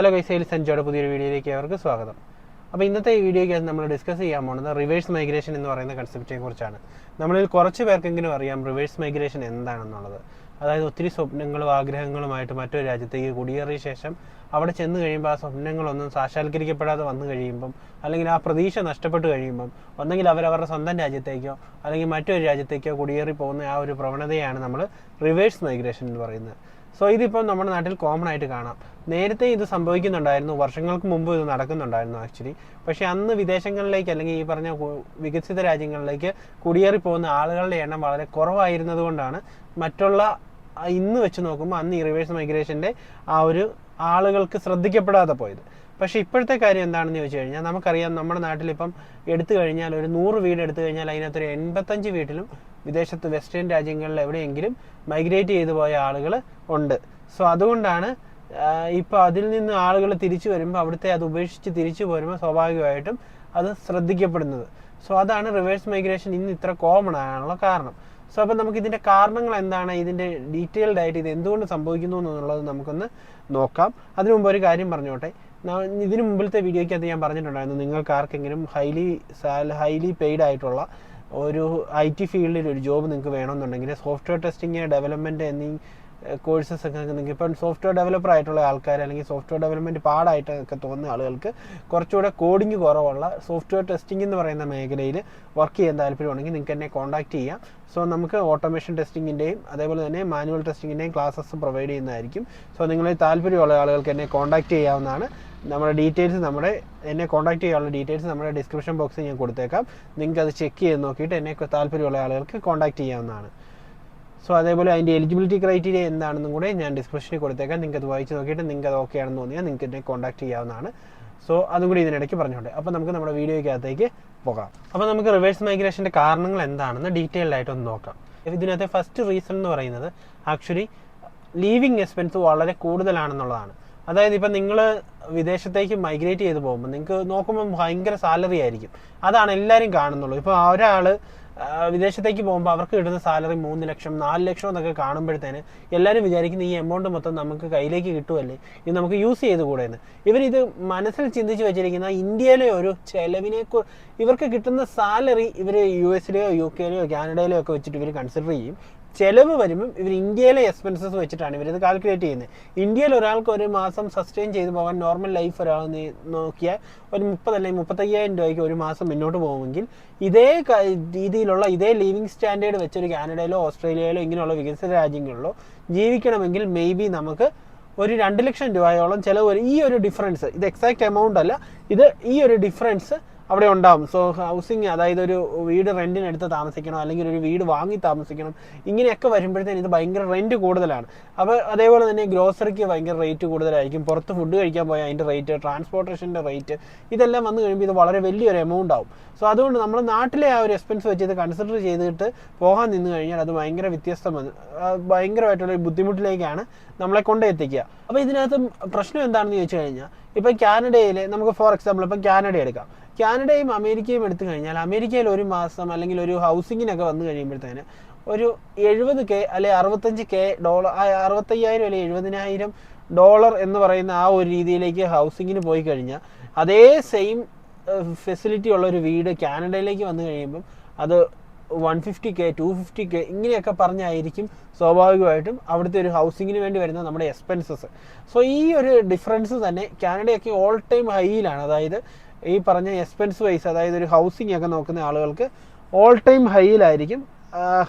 Hello guys സെൻജോയുടെ പുതിയൊരു വീഡിയോയിലേക്ക് അവർക്ക് സ്വാഗതം. അപ്പോൾ ഇന്നത്തെ ഈ വീഡിയോയ്ക്ക് നമ്മൾ ഡിസ്കസ് ചെയ്യാൻ പോകുന്നത് റിവേഴ്സ് മൈഗ്രേഷൻ എന്ന് പറയുന്ന കൺസെപ്റ്റിനെ കുറിച്ചാണ്. നമ്മളിൽ കുറച്ച് പേർക്കെങ്കിലും അറിയാം റിവേഴ്സ് മൈഗ്രേഷൻ എന്താണെന്നുള്ളത്. അതായത് ഒത്തിരി സ്വപ്നങ്ങളും ആഗ്രഹങ്ങളുമായിട്ട് മറ്റൊരു രാജ്യത്തേക്ക് കുടിയേറിയ ശേഷം അവിടെ ചെന്ന് കഴിയുമ്പോൾ ആ സ്വപ്നങ്ങളൊന്നും സാക്ഷാത്കരിക്കപ്പെടാതെ വന്നു കഴിയുമ്പം അല്ലെങ്കിൽ ആ പ്രതീക്ഷ നഷ്ടപ്പെട്ട് കഴിയുമ്പം ഒന്നെങ്കിൽ അവരവരുടെ സ്വന്തം രാജ്യത്തേക്കോ അല്ലെങ്കിൽ മറ്റൊരു രാജ്യത്തേക്കോ കുടിയേറി പോകുന്ന ആ ഒരു പ്രവണതയാണ് നമ്മൾ റിവേഴ്സ് മൈഗ്രേഷൻ എന്ന് പറയുന്നത്. സോ ഇതിപ്പം നമ്മുടെ നാട്ടിൽ കോമൺ ആയിട്ട് കാണാം. നേരത്തെ ഇത് സംഭവിക്കുന്നുണ്ടായിരുന്നു. വർഷങ്ങൾക്ക് മുമ്പ് ഇത് നടക്കുന്നുണ്ടായിരുന്നു ആക്ച്വലി പക്ഷേ അന്ന് വിദേശങ്ങളിലേക്ക് അല്ലെങ്കിൽ ഈ പറഞ്ഞ വികസിത രാജ്യങ്ങളിലേക്ക് കുടിയേറി പോകുന്ന ആളുകളുടെ എണ്ണം വളരെ കുറവായിരുന്നത് കൊണ്ടാണ് മറ്റുള്ള ഇന്ന് വെച്ച് നോക്കുമ്പോൾ അന്ന് ഈ റിവേഴ്സ് മൈഗ്രേഷന്റെ ആ ഒരു ആളുകൾക്ക് ശ്രദ്ധിക്കപ്പെടാതെ പോയത്. പക്ഷേ ഇപ്പോഴത്തെ കാര്യം എന്താണെന്ന് ചോദിച്ചു കഴിഞ്ഞാൽ നമുക്കറിയാം നമ്മുടെ നാട്ടിലിപ്പം എടുത്തു കഴിഞ്ഞാൽ ഒരു നൂറ് വീട് എടുത്തു കഴിഞ്ഞാൽ അതിനകത്തൊരു എൺപത്തഞ്ച് വീട്ടിലും വിദേശത്ത് വെസ്റ്റേൺ രാജ്യങ്ങളിൽ എവിടെയെങ്കിലും മൈഗ്രേറ്റ് ചെയ്തു പോയ ആളുകൾ ഉണ്ട്. സോ അതുകൊണ്ടാണ് ഇപ്പോൾ അതിൽ നിന്ന് ആളുകൾ തിരിച്ചു വരുമ്പോൾ അവിടുത്തെ അത് ഉപേക്ഷിച്ച് തിരിച്ചു പോരുമ്പോൾ സ്വാഭാവികമായിട്ടും അത് ശ്രദ്ധിക്കപ്പെടുന്നത്. സോ അതാണ് റിവേഴ്സ് മൈഗ്രേഷൻ ഇന്ന് ഇത്ര കോമൺ ആകാനുള്ള കാരണം. സോ അപ്പം നമുക്ക് ഇതിന്റെ കാരണങ്ങൾ എന്താണ്? ഇതിന്റെ ഡീറ്റെയിൽഡ് ആയിട്ട് ഇത് എന്തുകൊണ്ട് സംഭവിക്കുന്നു എന്നുള്ളത് നമുക്കൊന്ന് നോക്കാം. അതിനു മുമ്പ് ഒരു കാര്യം പറഞ്ഞോട്ടെ. ഇതിനു മുമ്പിലത്തെ വീഡിയോയ്ക്കകത്ത് ഞാൻ പറഞ്ഞിട്ടുണ്ടായിരുന്നു നിങ്ങൾക്ക് ആർക്കെങ്കിലും ഹൈലി ഹൈലി പെയ്ഡ് ആയിട്ടുള്ള ഒരു ഐ ടി ഫീൽഡിൽ ഒരു ജോബ് നിങ്ങൾക്ക് വേണമെന്നുണ്ടെങ്കിൽ സോഫ്റ്റ്വെയർ ടെസ്റ്റിംഗ് ഡെവലപ്മെന്റ് എന്നീ കോഴ്സസ് ഒക്കെ നിങ്ങൾക്ക് ഇപ്പം സോഫ്റ്റ്വെയർ ഡെവലപ്പർ ആയിട്ടുള്ള ആൾക്കാർ അല്ലെങ്കിൽ സോഫ്റ്റ്വെയർ ഡെവലപ്മെന്റ് പാടായിട്ടൊക്കെ തോന്നുന്ന ആളുകൾക്ക് കുറച്ചുകൂടെ കോഡിങ് കുറവുള്ള സോഫ്റ്റ്വെയർ ടെസ്റ്റിംഗ് എന്ന് പറയുന്ന മേഖലയിൽ വർക്ക് ചെയ്യാൻ താല്പര്യമുണ്ടെങ്കിൽ നിങ്ങൾക്ക് എന്നെ കോൺടാക്ട് ചെയ്യാം. സോ നമുക്ക് ഓട്ടോമേഷൻ ടെസ്റ്റിങ്ങിന്റെയും അതേപോലെ തന്നെ മാനുവൽ ടെസ്റ്റിങ്ങിന്റെയും ക്ലാസ്സസ് പ്രൊവൈഡ് ചെയ്യുന്നതായിരിക്കും. സോ നിങ്ങളിൽ താല്പര്യമുള്ള ആളുകൾക്ക് എന്നെ കോൺടാക്ട് ചെയ്യാവുന്നതാണ്. നമ്മുടെ ഡീറ്റെയിൽസ് നമ്മുടെ എന്നെ കോൺടാക്ട് ചെയ്യാനുള്ള ഡീറ്റെയിൽസ് നമ്മുടെ ഡിസ്ക്രിപ്ഷൻ ബോക്സിൽ ഞാൻ കൊടുത്തേക്കാം. നിങ്ങൾക്ക് അത് ചെക്ക് ചെയ്ത് നോക്കിയിട്ട് എന്നെ താല്പര്യമുള്ള ആളുകൾക്ക് കോൺടാക്ട് ചെയ്യാവുന്നതാണ്. സോ അതേപോലെ അതിന്റെ എലിജിബിലിറ്റി ക്രൈറ്റീരിയ എന്താണെന്നും കൂടെ ഞാൻ ഡിസ്ക്രിപ്ഷനിൽ കൊടുത്തേക്കാം. നിങ്ങൾക്ക് അത് വായിച്ച് നോക്കിയിട്ട് നിങ്ങൾക്ക് അത് ഓക്കെ ആണെന്ന് തോന്നിയാൽ നിങ്ങൾക്ക് എന്നെ കോൺടാക്ട് ചെയ്യാവുന്നതാണ്. സോ അതും കൂടി ഇതിനിടയ്ക്ക് പറഞ്ഞോട്ടെ. അപ്പോൾ നമുക്ക് നമ്മുടെ വീഡിയോയ്ക്കകത്തേക്ക് പോകാം. അപ്പോൾ നമുക്ക് റിവേഴ്സ് മൈഗ്രേഷന്റെ കാരണങ്ങൾ എന്താണെന്ന് ഡീറ്റെയിൽഡ് ആയിട്ടൊന്ന് നോക്കാം. ഇതിനകത്തെ ഫസ്റ്റ് റീസൺ എന്ന് പറയുന്നത് ആക്ച്വലി ലീവിങ് എക്സ്പെൻസ് വളരെ കൂടുതലാണെന്നുള്ളതാണ്. അതായത് ഇപ്പം നിങ്ങൾ വിദേശത്തേക്ക് മൈഗ്രേറ്റ് ചെയ്ത് പോകുമ്പോൾ നിങ്ങൾക്ക് നോക്കുമ്പോൾ ഭയങ്കര സാലറി ആയിരിക്കും. അതാണ് എല്ലാവരും കാണുന്നുള്ളൂ. ഇപ്പോൾ ഒരാൾ വിദേശത്തേക്ക് പോകുമ്പോൾ അവർക്ക് കിട്ടുന്ന സാലറി മൂന്ന് ലക്ഷം നാല് ലക്ഷം എന്നൊക്കെ കാണുമ്പോഴത്തേന് എല്ലാവരും വിചാരിക്കുന്ന ഈ എമൗണ്ട് മൊത്തം നമുക്ക് കയ്യിലേക്ക് കിട്ടുമല്ലേ ഇത് നമുക്ക് യൂസ് ചെയ്ത് കൂടെ എന്ന് ഇവരിത് മനസ്സിൽ ചിന്തിച്ച് വെച്ചിരിക്കുന്ന ഇന്ത്യയിലെ ഒരു ചെലവിനെ ഇവർക്ക് കിട്ടുന്ന സാലറി ഇവർ യു എസിലെയോ യു കെയിലെയോ കാനഡയിലെയോ ഒക്കെ വെച്ചിട്ട് ഇവർ കൺസിഡർ ചെയ്യും. ചെലവ് വരുമ്പം ഇവർ ഇന്ത്യയിലെ എക്സ്പെൻസസ് വെച്ചിട്ടാണ് ഇവരിത് കാൽക്കുലേറ്റ് ചെയ്യുന്നത് ഇന്ത്യയിൽ ഒരാൾക്ക് ഒരു മാസം സസ്റ്റെയിൻ ചെയ്ത് പോകാൻ നോർമൽ ലൈഫ് ഒരാൾ നോക്കിയാൽ ഒരു മുപ്പത് അല്ലെങ്കിൽ മുപ്പത്തയ്യായിരം രൂപയ്ക്ക് ഒരു മാസം മുന്നോട്ട് പോകുമെങ്കിൽ ഇതേ രീതിയിലുള്ള ഇതേ ലിവിങ് സ്റ്റാൻഡേർഡ് വെച്ചൊരു കാനഡയിലോ ഓസ്ട്രേലിയയിലോ ഇങ്ങനെയുള്ള വികസിത രാജ്യങ്ങളിലോ ജീവിക്കണമെങ്കിൽ മേ ബി നമുക്ക് ഒരു രണ്ട് ലക്ഷം രൂപയോളം ചിലവ് ഈ ഒരു ഡിഫറൻസ് ഇത് എക്സാക്ട് എമൗണ്ട് അല്ല. ഇത് ഈ ഒരു ഡിഫറൻസ് അവിടെ ഉണ്ടാവും. സോ ഹൗസിങ് അതായത് ഒരു വീട് റെന്റിന് എടുത്ത് താമസിക്കണം അല്ലെങ്കിൽ ഒരു വീട് വാങ്ങി താമസിക്കണം ഇങ്ങനെയൊക്കെ വരുമ്പോഴത്തേന് ഇത് ഭയങ്കര റെന്റ് കൂടുതലാണ്. അപ്പോൾ അതേപോലെ തന്നെ ഗ്രോസറിക്ക് ഭയങ്കര റേറ്റ് കൂടുതലായിരിക്കും. പുറത്ത് ഫുഡ് കഴിക്കാൻ പോയാൽ അതിന്റെ റേറ്റ് ട്രാൻസ്പോർട്ടേഷന്റെ റേറ്റ് ഇതെല്ലാം വന്നു കഴിയുമ്പോൾ ഇത് വളരെ വലിയൊരു എമൗണ്ട് ആവും. സോ അതുകൊണ്ട് നമ്മൾ നാട്ടിലെ ആ ഒരു എക്സ്പെൻസ് വെച്ച് ഇത് കൺസിഡർ ചെയ്തിട്ട് പോകാൻ നിന്ന് കഴിഞ്ഞാൽ അത് ഭയങ്കര വ്യത്യസ്തമാണ്. ഭയങ്കരമായിട്ടുള്ള ഒരു ബുദ്ധിമുട്ടിലേക്കാണ് നമ്മളെ കൊണ്ടെത്തിക്കുക. അപ്പോൾ ഇതിനകത്ത് പ്രശ്നം എന്താണെന്ന് ചോദിച്ചു കഴിഞ്ഞാൽ ഇപ്പം കാനഡയിൽ നമുക്ക് ഫോർ എക്സാമ്പിൾ ഇപ്പം കാനഡ എടുക്കാം. കാനഡയും അമേരിക്കയും എടുത്തു കഴിഞ്ഞാൽ അമേരിക്കയിൽ ഒരു മാസം അല്ലെങ്കിൽ ഒരു ഹൗസിങ്ങിനൊക്കെ വന്നു കഴിയുമ്പോഴത്തേന് ഒരു എഴുപത് കെ അല്ലെ അറുപത്തഞ്ച് കെ ഡോളർ അറുപത്തയ്യായിരം അല്ലെ എഴുപതിനായിരം ഡോളർ എന്ന് പറയുന്ന ആ ഒരു രീതിയിലേക്ക് ഹൗസിങ്ങിന് പോയി കഴിഞ്ഞാൽ അതേ സെയിം ഫെസിലിറ്റി ഉള്ള ഒരു വീട് കാനഡയിലേക്ക് വന്നു കഴിയുമ്പം അത് one fifty K two fifty K ഇങ്ങനെയൊക്കെ പറഞ്ഞായിരിക്കും സ്വാഭാവികമായിട്ടും അവിടുത്തെ ഒരു ഹൗസിങ്ങിന് വേണ്ടി വരുന്ന നമ്മുടെ എക്സ്പെൻസസ് സോ ഈ ഒരു ഡിഫറൻസ് തന്നെ കാനഡയൊക്കെ ഓൾ ടൈം ഹൈയിലാണ് അതായത് ഈ പറഞ്ഞ എക്സ്പെൻസ് വൈസ് അതായത് ഒരു ഹൗസിംഗ് ഒക്കെ നോക്കുന്ന ആളുകൾക്ക് ഓൾ ടൈം ഹൈയിലായിരിക്കും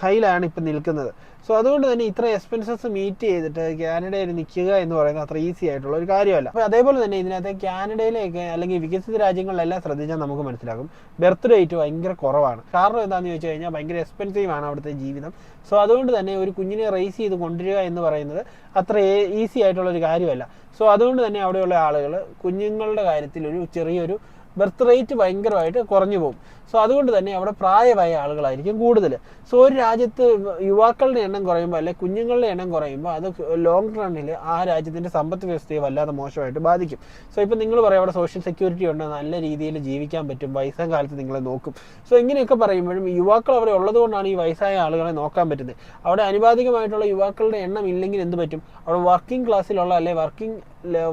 ഹൈയിലാണ് ഇപ്പം നിൽക്കുന്നത്. സോ അതുകൊണ്ട് തന്നെ ഇത്ര എക്സ്പെൻസസ് മീറ്റ് ചെയ്തിട്ട് കാനഡയിൽ നിൽക്കുക എന്ന് പറയുന്നത് അത്ര ഈസി ആയിട്ടുള്ള ഒരു കാര്യമല്ല. അപ്പോൾ അതേപോലെ തന്നെ ഇതിനകത്ത് കാനഡയിലേക്ക് അല്ലെങ്കിൽ വികസിത രാജ്യങ്ങളിലെല്ലാം ശ്രദ്ധിച്ചാൽ നമുക്ക് മനസ്സിലാകും. ബർത്ത് റേറ്റ് ഭയങ്കര കുറവാണ്. കാരണം എന്താണെന്ന് ചോദിച്ചു കഴിഞ്ഞാൽ ഭയങ്കര എക്സ്പെൻസീവ് ആണ് അവിടുത്തെ ജീവിതം. സോ അതുകൊണ്ട് തന്നെ ഒരു കുഞ്ഞിനെ റേസ് ചെയ്ത് കൊണ്ടുവരിക എന്ന് പറയുന്നത് അത്ര ഈസി ആയിട്ടുള്ള ഒരു കാര്യമല്ല. സോ അതുകൊണ്ട് തന്നെ അവിടെയുള്ള ആളുകൾ കുഞ്ഞുങ്ങളുടെ കാര്യത്തിൽ ഒരു ചെറിയൊരു ബർത്ത് റേറ്റ് ഭയങ്കരമായിട്ട് കുറഞ്ഞു പോകും. സോ അതുകൊണ്ട് തന്നെ അവിടെ പ്രായമായ ആളുകളായിരിക്കും കൂടുതൽ സോ ഒരു രാജ്യത്ത് യുവാക്കളുടെ എണ്ണം കുറയുമ്പോൾ അല്ലെങ്കിൽ കുഞ്ഞുങ്ങളുടെ എണ്ണം കുറയുമ്പോൾ അത് ലോങ് റണ്ണിൽ ആ രാജ്യത്തിന്റെ സമ്പത്ത് വ്യവസ്ഥയെ വല്ലാതെ മോശമായിട്ട് ബാധിക്കും. സോ ഇപ്പം നിങ്ങൾ പറയും അവിടെ സോഷ്യൽ സെക്യൂരിറ്റി ഉണ്ട് നല്ല രീതിയിൽ ജീവിക്കാൻ പറ്റും വയസ്സാം കാലത്ത് നിങ്ങളെ നോക്കും. സോ ഇങ്ങനെയൊക്കെ പറയുമ്പോഴും യുവാക്കൾ അവിടെ ഉള്ളതുകൊണ്ടാണ് ഈ വയസ്സായ ആളുകളെ നോക്കാൻ പറ്റുന്നത്. അവിടെ അനുപാതികമായിട്ടുള്ള യുവാക്കളുടെ എണ്ണം ഇല്ലെങ്കിൽ എന്ത് പറ്റും? അവിടെ വർക്കിംഗ് ക്ലാസ്സിലുള്ള അല്ലെ വർക്കിംഗ്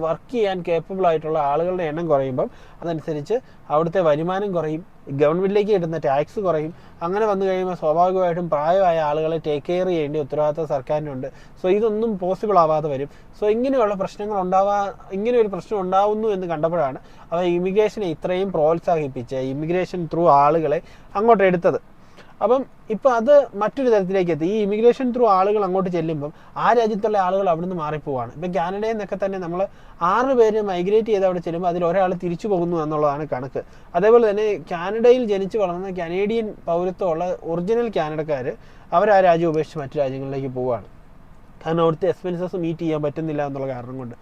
വർക്ക് ചെയ്യാൻ കേപ്പബിൾ ആയിട്ടുള്ള ആളുകളുടെ എണ്ണം കുറയുമ്പം അതനുസരിച്ച് അവിടുത്തെ വരുമാനം കുറയും. ഗവൺമെന്റിലേക്ക് കിട്ടുന്ന ടാക്സ് കുറയും. അങ്ങനെ വന്നു കഴിയുമ്പോൾ സ്വാഭാവികമായിട്ടും പ്രായമായ ആളുകളെ ടേക്ക് കെയർ ചെയ്യേണ്ട ഉത്തരവാദിത്തം സർക്കാരിനുണ്ട്. സോ ഇതൊന്നും പോസിബിൾ ആവാതെ വരും. സോ ഇങ്ങനെയുള്ള പ്രശ്നങ്ങൾ ഉണ്ടാവാ ഇങ്ങനെ ഒരു പ്രശ്നം ഉണ്ടാവുന്നു എന്ന് കണ്ടപ്പോഴാണ് അവ ഇമിഗ്രേഷനെ ഇത്രയും പ്രോത്സാഹിപ്പിച്ച് ഇമിഗ്രേഷൻ ത്രൂ ആളുകളെ അങ്ങോട്ട് എടുത്തത്. അപ്പം ഇപ്പം അത് മറ്റൊരു തരത്തിലേക്ക് എത്തി. ഈ ഇമിഗ്രേഷൻ ത്രൂ ആളുകൾ അങ്ങോട്ട് ചെല്ലുമ്പം ആ രാജ്യത്തുള്ള ആളുകൾ അവിടുന്ന് മാറിപ്പോവാണ്. ഇപ്പം കാനഡയിൽ നിന്നൊക്കെ തന്നെ നമ്മൾ ആറ് പേര് മൈഗ്രേറ്റ് ചെയ്ത് അവിടെ ചെല്ലുമ്പോൾ അതിൽ ഒരാൾ തിരിച്ചു പോകുന്നു എന്നുള്ളതാണ് കണക്ക്. അതേപോലെ തന്നെ കാനഡയിൽ ജനിച്ചു വളർന്ന കനേഡിയൻ പൗരത്വമുള്ള ഒറിജിനൽ കാനഡക്കാർ അവർ ആ രാജ്യം ഉപേക്ഷിച്ച് മറ്റു രാജ്യങ്ങളിലേക്ക് പോവുകയാണ് കാരണം അവിടുത്തെ എക്സ്പെൻസസ് മീറ്റ് ചെയ്യാൻ പറ്റുന്നില്ല എന്നുള്ള കാരണം കൊണ്ട്.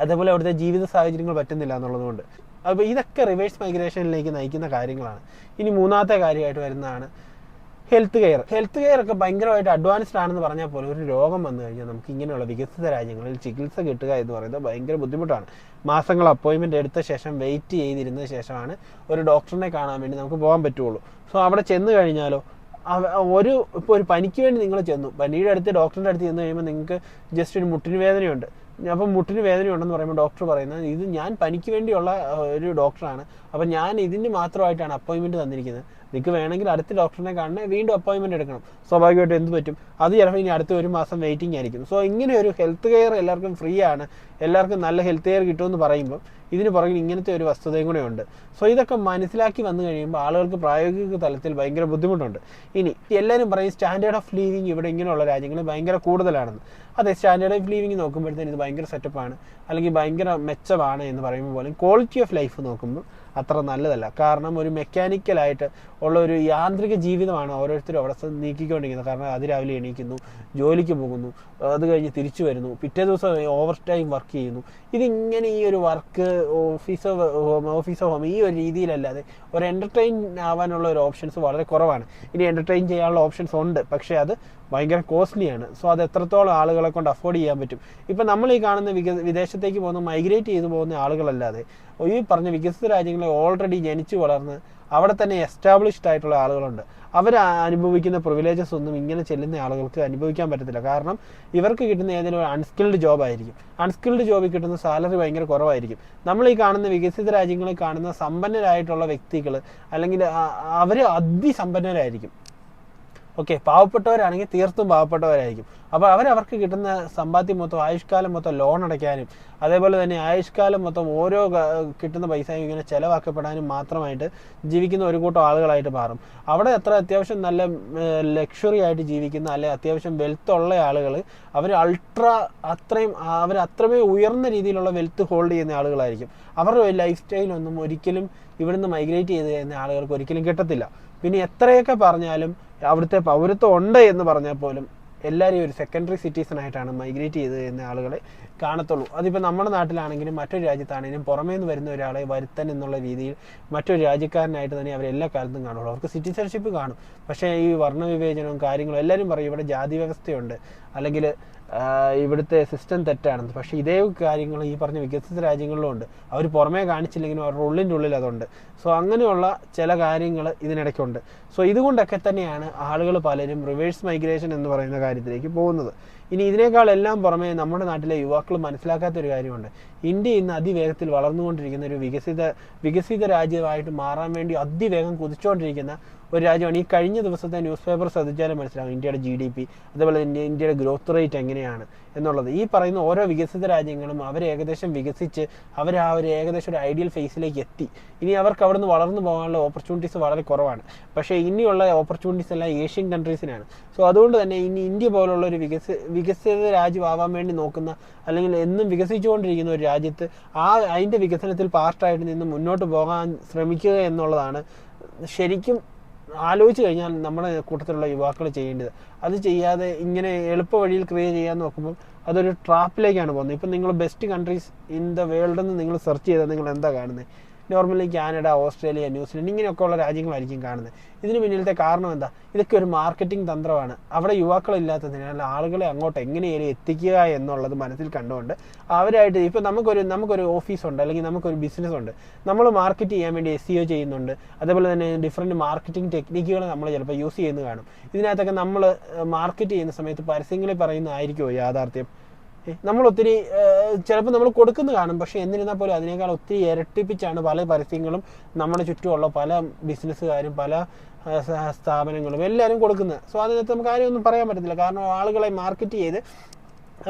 അതേപോലെ അവിടുത്തെ ജീവിത സാഹചര്യങ്ങൾ പറ്റുന്നില്ല എന്നുള്ളതുകൊണ്ട്. അപ്പോൾ ഇതൊക്കെ റിവേഴ്സ് മൈഗ്രേഷനിലേക്ക് നയിക്കുന്ന കാര്യങ്ങളാണ്. ഇനി മൂന്നാമത്തെ കാര്യമായിട്ട് വരുന്നതാണ് ഹെൽത്ത് കെയർ ഹെൽത്ത് കെയർ ഒക്കെ ഭയങ്കരമായിട്ട് അഡ്വാൻസ്ഡ് ആണെന്ന് പറഞ്ഞാൽ പോലും ഒരു രോഗം വന്നു കഴിഞ്ഞാൽ നമുക്ക് ഇങ്ങനെയുള്ള വികസിത രാജ്യങ്ങളിൽ ചികിത്സ കിട്ടുക എന്ന് പറയുന്നത് ഭയങ്കര ബുദ്ധിമുട്ടാണ്. മാസങ്ങൾ അപ്പോയിൻമെന്റ് എടുത്ത ശേഷം വെയിറ്റ് ചെയ്തിരുന്ന ശേഷമാണ് ഒരു ഡോക്ടറിനെ കാണാൻ വേണ്ടി നമുക്ക് പോകാൻ പറ്റുള്ളൂ. സോ അവിടെ ചെന്ന് കഴിഞ്ഞാലോ ഒരു ഇപ്പോൾ ഒരു പനിക്ക് വേണ്ടി നിങ്ങൾ ചെന്നു. പനിയുടെ അടുത്ത് ഡോക്ടറിന്റെ അടുത്ത് ചെന്ന് കഴിയുമ്പോൾ നിങ്ങൾക്ക് ജസ്റ്റ് ഒരു മുട്ടിന് വേദനയുണ്ട്. അപ്പം മുട്ടിന് വേദനയുണ്ടെന്ന് പറയുമ്പോൾ ഡോക്ടർ പറയുന്നത് ഇത് ഞാൻ പനിക്ക് വേണ്ടിയുള്ള ഒരു ഡോക്ടറാണ് അപ്പം ഞാൻ ഇതിന് മാത്രമായിട്ടാണ് അപ്പോയിൻമെന്റ് തന്നിരിക്കുന്നത്. നിങ്ങൾക്ക് വേണമെങ്കിൽ അടുത്ത ഡോക്ടറിനെ കാണണേ വീണ്ടും അപ്പോയിൻമെന്റ് എടുക്കണം. സ്വാഭാവികമായിട്ടും എന്ത് പറ്റും? അത് ചിലപ്പോൾ ഇനി അടുത്ത ഒരു മാസം വെയിറ്റിംഗ് ആയിരിക്കും. സോ ഇങ്ങനെ ഒരു ഹെൽത്ത് കെയർ എല്ലാവർക്കും ഫ്രീ ആണ്. എല്ലാവർക്കും നല്ല ഹെൽത്ത് കെയർ കിട്ടുമെന്ന് പറയുമ്പോൾ ഇതിന് പുറകിൽ ഇങ്ങനത്തെ ഒരു വസ്തുതയും കൂടെ ഉണ്ട്. സോ ഇതൊക്കെ മനസ്സിലാക്കി വന്നു കഴിയുമ്പോൾ ആളുകൾക്ക് പ്രായോഗിക തലത്തിൽ ഭയങ്കര ബുദ്ധിമുട്ടുണ്ട്. ഇനി എല്ലാവരും പറയും സ്റ്റാൻഡേർഡ് ഓഫ് ലിവിങ് ഇവിടെ ഇങ്ങനെയുള്ള രാജ്യങ്ങളിൽ ഭയങ്കര കൂടുതലാണെന്ന്. അതെ സ്റ്റാൻഡേർഡ് ഓഫ് ലിവിങ് നോക്കുമ്പോഴത്തേന് ഇത് ഭയങ്കര സെറ്റപ്പാണ് അല്ലെങ്കിൽ ഭയങ്കര മെച്ചമാണ് എന്ന് പറയുമ്പോൾ പോലും ക്വാളിറ്റി ഓഫ് ലൈഫ് നോക്കുമ്പോൾ അത്ര നല്ലതല്ല. കാരണം ഒരു മെക്കാനിക്കലായിട്ട് ഉള്ള ഒരു യാന്ത്രിക ജീവിതമാണ് ഓരോരുത്തരും അവിടെ നീക്കിക്കൊണ്ടിരിക്കുന്നത്. കാരണം അതിരാവിലെ എണീക്കുന്നു ജോലിക്ക് പോകുന്നു അത് കഴിഞ്ഞ് തിരിച്ചു വരുന്നു പിറ്റേ ദിവസം ഓവർ ടൈം വർക്ക് ചെയ്യുന്നു. ഇതിങ്ങനെ ഈ ഒരു വർക്ക് ഓഫീസ് ഓഫീസോ ഹോം ഈ ഒരു രീതിയിലല്ലാതെ ഒരു എന്റർടൈൻ ആവാനുള്ള ഒരു ഓപ്ഷൻസ് വളരെ കുറവാണ്. ഇനി എന്റർടൈൻ ചെയ്യാനുള്ള ഓപ്ഷൻസ് ഉണ്ട്. പക്ഷേ അത് ഭയങ്കര കോസ്റ്റ്ലിയാണ് സോ അത് എത്രത്തോളം ആളുകളെ കൊണ്ട് അഫോർഡ് ചെയ്യാൻ പറ്റും? ഇപ്പം നമ്മൾ ഈ കാണുന്ന വിദേശത്തേക്ക് പോകുന്ന മൈഗ്രേറ്റ് ചെയ്തു പോകുന്ന ആളുകളല്ലാതെ ഈ പറഞ്ഞ വികസിത രാജ്യങ്ങളിൽ ഓൾറെഡി ജനിച്ചു വളർന്ന് അവിടെ തന്നെ എസ്റ്റാബ്ലിഷ്ഡ് ആയിട്ടുള്ള ആളുകളുണ്ട്. അവർ അനുഭവിക്കുന്ന പ്രിവിലേജസ് ഒന്നും ഇങ്ങനെ ചെല്ലുന്ന ആളുകൾക്ക് അനുഭവിക്കാൻ പറ്റത്തില്ല. കാരണം ഇവർക്ക് കിട്ടുന്ന ഏതെങ്കിലും ഒരു അൺസ്കിൽഡ് ജോബ് ആയിരിക്കും. അൺസ്കിൽഡ് ജോബിൽ കിട്ടുന്ന സാലറി ഭയങ്കര കുറവായിരിക്കും. നമ്മൾ ഈ കാണുന്ന വികസിത രാജ്യങ്ങളിൽ കാണുന്ന സമ്പന്നരായിട്ടുള്ള വ്യക്തികൾ അല്ലെങ്കിൽ അവർ അതിസമ്പന്നരായിരിക്കും. ഓക്കെ പാവപ്പെട്ടവരാണെങ്കിൽ തീർത്തും പാവപ്പെട്ടവരായിരിക്കും. അപ്പോൾ അവരവർക്ക് കിട്ടുന്ന സമ്പാദ്യം മൊത്തം ആയുഷ്കാലം മൊത്തം ലോൺ അടയ്ക്കാനും അതേപോലെ തന്നെ ആയുഷ്കാലം മൊത്തം ഓരോ കിട്ടുന്ന പൈസ ഇങ്ങനെ ചിലവാക്കപ്പെടാനും മാത്രമായിട്ട് ജീവിക്കുന്ന ഒരു കൂട്ടം ആളുകളായിട്ട് മാറും. അവിടെ അത്ര അത്യാവശ്യം നല്ല ലക്ഷറി ആയിട്ട് ജീവിക്കുന്ന അല്ലെ അത്യാവശ്യം വെൽത്ത് ഉള്ള ആളുകൾ അവർ അൾട്രാ അത്രയും അവർ അത്രമേ ഉയർന്ന രീതിയിലുള്ള വെൽത്ത് ഹോൾഡ് ചെയ്യുന്ന ആളുകളായിരിക്കും. അവരുടെ ലൈഫ് സ്റ്റൈലൊന്നും ഒരിക്കലും ഇവിടുന്ന് മൈഗ്രേറ്റ് ചെയ്ത് ചെയ്യുന്ന ആളുകൾക്ക് ഒരിക്കലും കിട്ടത്തില്ല. പിന്നെ എത്രയൊക്കെ പറഞ്ഞാലും അവിടുത്തെ പൗരത്വം ഉണ്ട് എന്ന് പറഞ്ഞാൽ പോലും എല്ലാവരെയും ഒരു സെക്കൻഡറി സിറ്റിസൺ ആയിട്ടാണ് മൈഗ്രേറ്റ് ചെയ്ത് എന്ന ആളുകളെ കാണത്തുള്ളൂ. അതിപ്പോൾ നമ്മുടെ നാട്ടിലാണെങ്കിലും മറ്റൊരു രാജ്യത്താണെങ്കിലും പുറമേ നിന്ന് വരുന്ന ഒരാളെ വരുത്തൻ എന്നുള്ള രീതിയിൽ മറ്റൊരു രാജ്യക്കാരനായിട്ട് തന്നെ അവരെല്ലാ കാലത്തും കാണുള്ളൂ. അവർക്ക് സിറ്റിസൺഷിപ്പ് കാണും. പക്ഷേ ഈ വർണവിവേചനവും കാര്യങ്ങളും എല്ലാവരും പറയും ഇവിടെ ജാതി വ്യവസ്ഥയുണ്ട്. അല്ലെങ്കിൽ ഇവിടുത്തെ സിസ്റ്റം തെറ്റാണെന്ന്. പക്ഷേ ഇതേ കാര്യങ്ങൾ ഈ പറഞ്ഞ വികസിത രാജ്യങ്ങളിലും ഉണ്ട്. അവർ പുറമേ കാണിച്ചില്ലെങ്കിലും അവരുടെ ഉള്ളിന്റെ ഉള്ളിൽ അതുണ്ട്. സോ അങ്ങനെയുള്ള ചില കാര്യങ്ങൾ ഇതിനിടയ്ക്കുണ്ട്. സോ ഇതുകൊണ്ടൊക്കെ തന്നെയാണ് ആളുകൾ പലരും റിവേഴ്സ് മൈഗ്രേഷൻ എന്ന് പറയുന്ന കാര്യത്തിലേക്ക് പോകുന്നത്. ഇനി ഇതിനേക്കാൾ എല്ലാം പുറമേ നമ്മുടെ നാട്ടിലെ യുവാക്കൾ മനസ്സിലാക്കാത്ത ഒരു കാര്യമുണ്ട്. ഇന്ത്യ ഇന്ന് അതിവേഗത്തിൽ വളർന്നുകൊണ്ടിരിക്കുന്ന ഒരു വികസിത വികസിത രാജ്യമായിട്ട് മാറാൻ വേണ്ടി അതിവേഗം കുതിച്ചുകൊണ്ടിരിക്കുന്ന ഒരു രാജ്യമാണ്. ഈ കഴിഞ്ഞ ദിവസത്തെ ന്യൂസ് പേപ്പർ ശ്രദ്ധിച്ചാലും മനസ്സിലാവും. ഇന്ത്യയുടെ ജി ഡി പി അതുപോലെ തന്നെ ഇന്ത്യയുടെ ഗ്രോത്ത് റേറ്റ് എങ്ങനെയാണ് എന്നുള്ളത്. ഈ പറയുന്ന ഓരോ വികസിത രാജ്യങ്ങളും അവർ ഏകദേശം വികസിച്ച് അവർ ആ ഒരു ഏകദേശം ഒരു ഐഡിയൽ ഫേസിലേക്ക് എത്തി. ഇനി അവർക്ക് അവിടെ നിന്ന് വളർന്നു പോകാനുള്ള ഓപ്പർച്യൂണിറ്റീസ് വളരെ കുറവാണ്. പക്ഷേ ഇനിയുള്ള ഓപ്പർച്യൂണിറ്റീസ് എല്ലാം ഏഷ്യൻ കൺട്രീസിനാണ് സോ അതുകൊണ്ട് തന്നെ ഇനി ഇന്ത്യ പോലുള്ള ഒരു വികസ വികസിത രാജ്യമാവാൻ വേണ്ടി നോക്കുന്ന അല്ലെങ്കിൽ എന്നും വികസിച്ചുകൊണ്ടിരിക്കുന്ന ഒരു രാജ്യത്ത് ആ അതിന്റെ വികസനത്തിൽ പാർട്ടായിട്ട് നിന്ന് മുന്നോട്ട് പോകാൻ ശ്രമിക്കുക എന്നുള്ളതാണ് ശരിക്കും ആലോചിച്ച് കഴിഞ്ഞാൽ നമ്മുടെ കൂട്ടത്തിലുള്ള യുവാക്കൾ ചെയ്യേണ്ടത്. അത് ചെയ്യാതെ ഇങ്ങനെ എളുപ്പ വഴിയിൽ ക്രിയ ചെയ്യാൻ നോക്കുമ്പോൾ അതൊരു ട്രാപ്പിലേക്കാണ് പോകുന്നത്. ഇപ്പം നിങ്ങൾ best countries in the world എന്ന് നിങ്ങൾ സെർച്ച് ചെയ്താൽ നിങ്ങൾ എന്താ കാണുന്നത്? നോർമലി കാനഡ ഓസ്ട്രേലിയ ന്യൂസിലൻഡ് ഇങ്ങനെയൊക്കെ ഉള്ള രാജ്യങ്ങളായിരിക്കും കാണുന്നത്. ഇതിന് പിന്നിലത്തെ കാരണം എന്താ? ഇതൊക്കെ ഒരു മാർക്കറ്റിംഗ് തന്ത്രമാണ്. അവിടെ യുവാക്കളില്ലാത്തതിനാൽ ആളുകളെ അങ്ങോട്ട് എങ്ങനെയാലും എത്തിക്കുക എന്നുള്ളത് മനസ്സിൽ കണ്ടുകൊണ്ട് അവരായിട്ട് ഇപ്പോൾ നമുക്കൊരു നമുക്കൊരു ഓഫീസുണ്ട് അല്ലെങ്കിൽ നമുക്കൊരു ബിസിനസ് ഉണ്ട് നമ്മൾ മാർക്കറ്റ് ചെയ്യാൻ വേണ്ടി എസ് സിഒ ചെയ്യുന്നുണ്ട്. അതേപോലെ തന്നെ ഡിഫറെന്റ് മാർക്കറ്റിംഗ് ടെക്നിക്കുകൾ നമ്മൾ ചിലപ്പോൾ യൂസ് ചെയ്യുന്നത് കാണും. ഇതിനകത്തൊക്കെ നമ്മൾ മാർക്കറ്റ് ചെയ്യുന്ന സമയത്ത് പരസ്യങ്ങളിൽ പറയുന്നതായിരിക്കുമോ യാഥാർത്ഥ്യം? നമ്മൾ ഒത്തിരി ചിലപ്പോൾ നമ്മൾ കൊടുക്കുന്ന കാണും പക്ഷേ എന്നിരുന്നാൽ പോലും അതിനേക്കാൾ ഒത്തിരി ഇരട്ടിപ്പിച്ചാണ് പല പരസ്യങ്ങളും നമ്മുടെ ചുറ്റുമുള്ള പല ബിസിനസ്സുകാരും പല സ്ഥാപനങ്ങളും എല്ലാവരും കൊടുക്കുന്നത്. സോ അതിനകത്ത് നമുക്ക് ആരും പറയാൻ പറ്റത്തില്ല. കാരണം ആളുകളെ മാർക്കറ്റ് ചെയ്ത്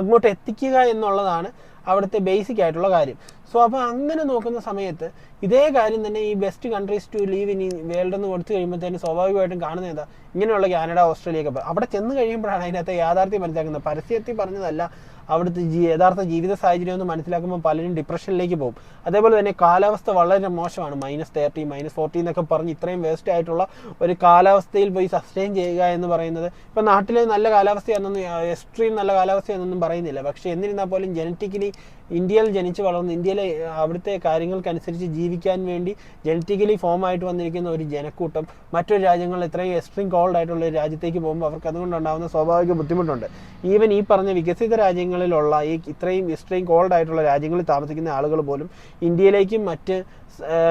അങ്ങോട്ട് എത്തിക്കുക എന്നുള്ളതാണ് അവിടുത്തെ ബേസിക് ആയിട്ടുള്ള കാര്യം. സോ അപ്പോൾ അങ്ങനെ നോക്കുന്ന സമയത്ത് ഇതേ കാര്യം തന്നെ ഈ best countries to live in world എന്ന് കൊടുത്തു കഴിയുമ്പോൾ തന്നെ സ്വാഭാവികമായിട്ടും കാണുന്നത് എന്താ? ഇങ്ങനെയുള്ള കാനഡ ഓസ്ട്രേലിയ ഒക്കെ അവിടെ ചെന്ന് കഴിയുമ്പോഴാണ് അതിനകത്ത് യാഥാർത്ഥ്യം മനസ്സിലാക്കുന്നത്. പരസ്യത്തിൽ പറഞ്ഞതല്ല അവിടുത്തെ യഥാർത്ഥ ജീവിത സാഹചര്യം ഒന്ന് മനസ്സിലാക്കുമ്പോൾ പലരും ഡിപ്രഷനിലേക്ക് പോകും. അതേപോലെ തന്നെ കാലാവസ്ഥ വളരെ മോശമാണ്. മൈനസ് തേർട്ടി മൈനസ് ഫോർട്ടി എന്നൊക്കെ പറഞ്ഞ് ഇത്രയും വേസ്റ്റ് ആയിട്ടുള്ള ഒരു കാലാവസ്ഥയിൽ പോയി സസ്റ്റെയിൻ ചെയ്യുക എന്ന് പറയുന്നത് ഇപ്പം നാട്ടിലെ നല്ല കാലാവസ്ഥയാണെന്നൊന്നും എക്സ്ട്രീം നല്ല കാലാവസ്ഥയാണെന്നൊന്നും പറയുന്നില്ല. പക്ഷേ എന്നിരുന്നാൽ പോലും ജനറ്റിക്കലി ഇന്ത്യയിൽ ജനിച്ച് വളർന്ന് ഇന്ത്യയിലെ അവിടുത്തെ കാര്യങ്ങൾക്കനുസരിച്ച് ജീവിക്കാൻ വേണ്ടി ജനറ്റിക്കലി ഫോം ആയിട്ട് വന്നിരിക്കുന്ന ഒരു ജനക്കൂട്ടം മറ്റൊരു രാജ്യങ്ങളിൽ ഇത്രയും എക്സ്ട്രീം കോൾഡ് ആയിട്ടുള്ള ഒരു രാജ്യത്തേക്ക് പോകുമ്പോൾ അവർക്ക് അതുകൊണ്ടുണ്ടാകുന്ന സ്വാഭാവിക ബുദ്ധിമുട്ടുണ്ട്. ഈവൻ ഈ പറഞ്ഞ വികസിത രാജ്യങ്ങളിലുള്ള ഈ ഇത്രയും എക്സ്ട്രീം കോൾഡ് ആയിട്ടുള്ള രാജ്യങ്ങളിൽ താമസിക്കുന്ന ആളുകൾ പോലും ഇന്ത്യയിലേക്കും മറ്റ്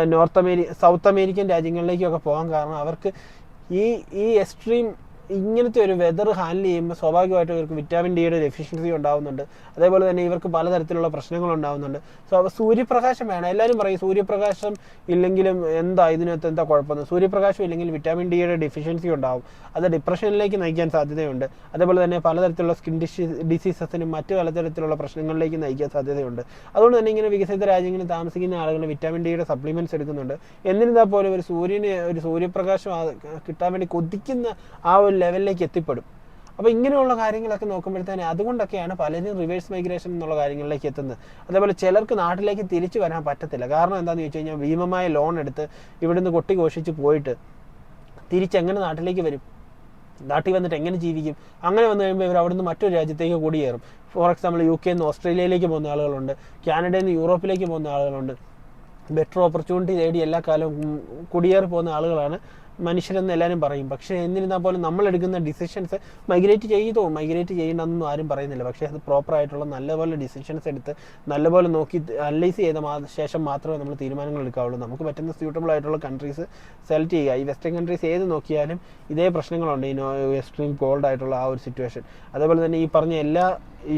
നോർത്ത് അമേരി സൗത്ത് അമേരിക്കൻ രാജ്യങ്ങളിലേക്കൊക്കെ പോകാൻ കാരണം അവർക്ക് ഈ ഈ എക്സ്ട്രീം ഇങ്ങനത്തെ ഒരു വെതർ ഹാൻഡിൽ ചെയ്യുമ്പോൾ സ്വാഭാവികമായിട്ടും ഇവർക്ക് വിറ്റാമിൻ ഡിയുടെ ഡെഫിഷ്യൻസി ഉണ്ടാവുന്നുണ്ട്. അതേപോലെ തന്നെ ഇവർക്ക് പലതരത്തിലുള്ള പ്രശ്നങ്ങൾ ഉണ്ടാവുന്നുണ്ട്. സോ സൂര്യപ്രകാശം വേണം. എല്ലാവരും പറയും സൂര്യപ്രകാശം ഇല്ലെങ്കിലും എന്താ ഇതിനകത്ത് എന്താ കുഴപ്പമെന്ന്? സൂര്യപ്രകാശം ഇല്ലെങ്കിൽ വിറ്റാമിൻ ഡിയുടെ ഡെഫിഷ്യൻസി ഉണ്ടാവും. അത് ഡിപ്രഷനിലേക്ക് നയിക്കാൻ സാധ്യതയുണ്ട്. അതേപോലെ തന്നെ പലതരത്തിലുള്ള സ്കിൻ ഡിഷി ഡിസീസസിനും മറ്റു പലതരത്തിലുള്ള പ്രശ്നങ്ങളിലേക്ക് നയിക്കാൻ സാധ്യതയുണ്ട്. അതുകൊണ്ട് തന്നെ ഇങ്ങനെ വികസിത രാജ്യങ്ങളിൽ താമസിക്കുന്ന ആളുകൾ വിറ്റാമിൻ ഡിയുടെ സപ്ലിമെന്റ്സ് എടുക്കുന്നുണ്ട്. എന്നിരുന്നാൽ പോലും ഒരു സൂര്യന് ഒരു സൂര്യപ്രകാശം കിട്ടാൻ വേണ്ടി കൊതിക്കുന്ന ആ ഒരു ലെവലിലേക്ക് എത്തിപ്പെടും. അപ്പോൾ ഇങ്ങനെയുള്ള കാര്യങ്ങളൊക്കെ നോക്കുമ്പോഴത്തേനെ അതുകൊണ്ടൊക്കെയാണ് പലരും റിവേഴ്സ് മൈഗ്രേഷൻ എന്നുള്ള കാര്യങ്ങളിലേക്ക് എത്തുന്നത്. അതേപോലെ ചിലർക്ക് നാട്ടിലേക്ക് തിരിച്ചു വരാൻ പറ്റത്തില്ല. കാരണം എന്താണെന്ന് ചോദിച്ചു കഴിഞ്ഞാൽ ഭീമമായ ലോൺ എടുത്ത് ഇവിടുന്ന് കൊട്ടി ഘോഷിച്ച് പോയിട്ട് തിരിച്ചെങ്ങനെ നാട്ടിലേക്ക് വരും? നാട്ടിൽ വന്നിട്ട് എങ്ങനെ ജീവിക്കും? അങ്ങനെ വന്നു കഴിയുമ്പോൾ ഇവർ അവിടുന്ന് മറ്റൊരു രാജ്യത്തേക്ക് കുടിയേറും. ഫോർ എക്സാമ്പിൾ യു കെ നിന്ന് ഓസ്ട്രേലിയയിലേക്ക് പോകുന്ന ആളുകളുണ്ട്. കാനഡയിൽ നിന്ന് യൂറോപ്പിലേക്ക് പോകുന്ന ആളുകളുണ്ട്. ബെറ്റർ ഓപ്പർച്യൂണിറ്റി തേടി എല്ലാ കാലവും കുടിയേറി പോകുന്ന ആളുകളാണ്. മനുഷ്യരെന്ന് എല്ലാവരും പറയും. പക്ഷേ എന്നിരുന്നാൽ പോലും നമ്മൾ എടുക്കുന്ന ഡിസിഷൻസ് മൈഗ്രേറ്റ് ചെയ്തോ മൈഗ്രേറ്റ് ചെയ്യണമെന്നൊന്നും ആരും പറയുന്നില്ല. പക്ഷേ അത് പ്രോപ്പർ ആയിട്ടുള്ള നല്ലപോലെ ഡിസിഷൻസ് എടുത്ത് നല്ലപോലെ നോക്കി അനലൈസ് ചെയ്ത ശേഷം മാത്രമേ നമ്മൾ തീരുമാനങ്ങൾ എടുക്കാവുള്ളൂ. നമുക്ക് പറ്റുന്ന സ്യൂട്ടബിൾ ആയിട്ടുള്ള കൺട്രീസ് സെലക്ട് ചെയ്യുക. ഈ വെസ്റ്റേൺ കൺട്രീസ് ഏത് നോക്കിയാലും ഇതേ പ്രശ്നങ്ങളുണ്ട്. ഈ എക്സ്ട്രീം കോൾഡ് ആയിട്ടുള്ള ആ ഒരു സിറ്റുവേഷൻ അതേപോലെ തന്നെ ഈ പറഞ്ഞ എല്ലാ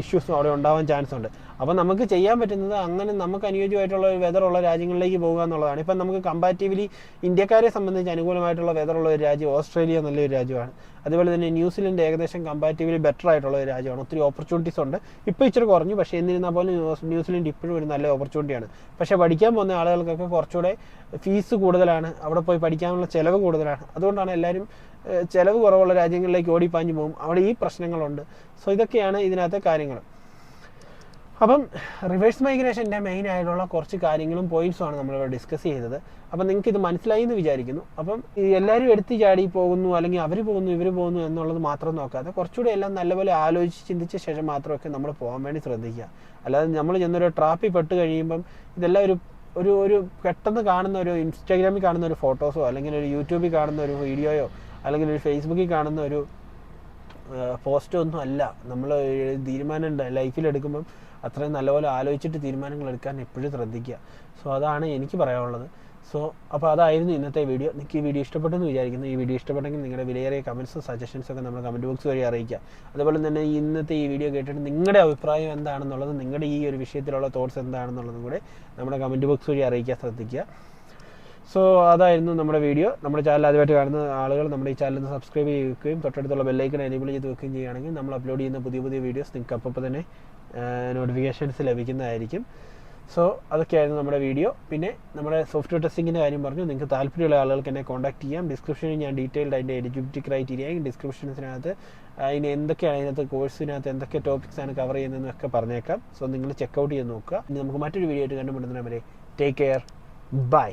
ഇഷ്യൂസും അവിടെ ഉണ്ടാവാൻ ചാൻസ് ഉണ്ട്. അപ്പോൾ നമുക്ക് ചെയ്യാൻ പറ്റുന്നത് അങ്ങനെ നമുക്ക് അനുയോജ്യമായിട്ടുള്ള ഒരു വെതർ ഉള്ള രാജ്യങ്ങളിലേക്ക് പോകുക എന്നുള്ളതാണ്. ഇപ്പം നമുക്ക് കമ്പാരിറ്റീവ്ലി ഇന്ത്യക്കാരെ സംബന്ധിച്ച് അനുകൂലമായിട്ടുള്ള വെതറുള്ള ഒരു രാജ്യം ഓസ്ട്രേലിയ നല്ലൊരു രാജ്യമാണ്. അതുപോലെ തന്നെ ന്യൂസിലൻഡ് ഏകദേശം കമ്പാരിറ്റീവ്ലി ബെറ്റർ ആയിട്ടുള്ള ഒരു രാജ്യമാണ്. ഒത്തിരി ഓപ്പർച്യൂണിറ്റീസ് ഉണ്ട്. ഇപ്പോൾ ഇച്ചിരി കുറഞ്ഞു. പക്ഷേ എന്നിരുന്നാൽ പോലും ന്യൂസിലൻഡ് ഇപ്പോഴും ഒരു നല്ല ഓപ്പർച്യൂണിറ്റിയാണ് പക്ഷേ പഠിക്കാൻ പോകുന്ന ആളുകൾക്കൊക്കെ കുറച്ചുകൂടെ ഫീസ് കൂടുതലാണ്. അവിടെ പോയി പഠിക്കാനുള്ള ചിലവ് കൂടുതലാണ്. അതുകൊണ്ടാണ് എല്ലാവരും ചിലവ് കുറവുള്ള രാജ്യങ്ങളിലേക്ക് ഓടിപ്പാഞ്ഞു പോകും. അവിടെ ഈ പ്രശ്നങ്ങളുണ്ട്. സോ ഇതൊക്കെയാണ് ഇതിനകത്തെ കാര്യങ്ങൾ. അപ്പം റിവേഴ്സ് മൈഗ്രേഷന്റെ മെയിൻ ആയിട്ടുള്ള കുറച്ച് കാര്യങ്ങളും പോയിന്റ്സുമാണ് നമ്മളിവിടെ ഡിസ്കസ് ചെയ്തത്. അപ്പം നിങ്ങൾക്ക് ഇത് മനസ്സിലായി എന്ന് വിചാരിക്കുന്നു. അപ്പം എല്ലാവരും എടുത്ത് ചാടി പോകുന്നു അല്ലെങ്കിൽ അവർ പോകുന്നു ഇവർ പോകുന്നു എന്നുള്ളത് മാത്രം നോക്കാതെ കുറച്ചുകൂടി എല്ലാം നല്ലപോലെ ആലോചിച്ച് ചിന്തിച്ച ശേഷം മാത്രമൊക്കെ നമ്മൾ പോകാൻ വേണ്ടി ശ്രദ്ധിക്കുക. അല്ലാതെ നമ്മൾ ചെന്നൊരു ട്രാപ്പിൽ പെട്ട് കഴിയുമ്പം ഇതെല്ലാം ഒരു ഒരു ഒരു പെട്ടെന്ന് കാണുന്ന ഒരു ഇൻസ്റ്റാഗ്രാമിൽ കാണുന്ന ഒരു ഫോട്ടോസോ അല്ലെങ്കിൽ ഒരു യൂട്യൂബിൽ കാണുന്ന ഒരു വീഡിയോയോ അല്ലെങ്കിൽ ഒരു ഫേസ്ബുക്കിൽ കാണുന്ന ഒരു പോസ്റ്റ് ഒന്നും അല്ല. നമ്മൾ തീരുമാനം ലൈഫിൽ എടുക്കുമ്പം അത്രയും നല്ലപോലെ ആലോചിച്ചിട്ട് തീരുമാനങ്ങൾ എടുക്കാൻ എപ്പോഴും ശ്രദ്ധിക്കുക. സോ അതാണ് എനിക്ക് പറയാനുള്ളത്. സോ അപ്പോൾ അതായിരുന്നു ഇന്നത്തെ വീഡിയോ. നിങ്ങൾക്ക് ഈ വീഡിയോ ഇഷ്ടപ്പെട്ടെന്ന് വിചാരിക്കുന്നു. ഈ വീഡിയോ ഇഷ്ടപ്പെട്ടെങ്കിൽ നിങ്ങളുടെ വിലയേറിയ കമൻസും സജഷൻസും ഒക്കെ നമ്മുടെ കമന്റ് ബോക്സ് വഴി അറിയിക്കുക. അതുപോലെ തന്നെ ഇന്നത്തെ ഈ വീഡിയോ കേട്ടിട്ട് നിങ്ങളുടെ അഭിപ്രായം എന്താണെന്നുള്ളത് നിങ്ങളുടെ ഈ ഒരു വിഷയത്തിലുള്ള തോട്ട്സ് എന്താണെന്നുള്ളതും കൂടെ നമ്മുടെ കമന്റ് ബോക്സ് വഴി അറിയിക്കാൻ ശ്രദ്ധിക്കുക. സോ അതായിരുന്നു നമ്മുടെ വീഡിയോ നമ്മുടെ ചാനൽ ആദ്യമായിട്ട് കാണുന്ന ആളുകൾ നമ്മുടെ ഈ ചാനൽ സബ്സ്ക്രൈബ് ചെയ്യുകയും തൊട്ടടുത്തുള്ള ബെല്ലൈക്കൺ എനേബിൾ ചെയ്ത് വെക്കുകയും ചെയ്യുകയാണെങ്കിൽ നമ്മൾ അപ്ലോഡ് ചെയ്യുന്ന പുതിയ പുതിയ വീഡിയോസ് നിങ്ങൾക്ക് അപ്പോൾ തന്നെ നോട്ടിഫിക്കേഷൻസ് ലഭിക്കുന്നതായിരിക്കും. സോ അതൊക്കെയായിരുന്നു നമ്മുടെ വീഡിയോ പിന്നെ നമ്മുടെ സോഫ്റ്റ്വെയർ ടെസ്റ്റിങ്ങിന്റെ കാര്യം പറഞ്ഞു. നിങ്ങൾക്ക് താല്പര്യമുള്ള ആളുകൾക്ക് എന്നെ കോൺടാക്ട് ചെയ്യാം. ഡിസ്ക്രിപ്ഷനിൽ ഞാൻ ഡീറ്റെയിൽഡ് അതിന്റെ എലിജിബിലിറ്റി ക്രൈറ്റീരിയ ഡിസ്ക്രിപ്ഷൻസിനകത്ത് അതിന് എന്തൊക്കെയാണ് അതിനകത്ത് കോഴ്സിനകത്ത് എന്തൊക്കെ ടോപ്പിക്സ് ആണ് കവർ ചെയ്യുന്നതെന്നൊക്കെ പറഞ്ഞേക്കാം. സോ നിങ്ങൾ ചെക്കൗട്ട് ചെയ്ത് നോക്കുക. ഇനി നമുക്ക് മറ്റൊരു വീഡിയോ ആയിട്ട് കണ്ടുമുട്ടുന്നവരെ ടേക്ക് കെയർ ബൈ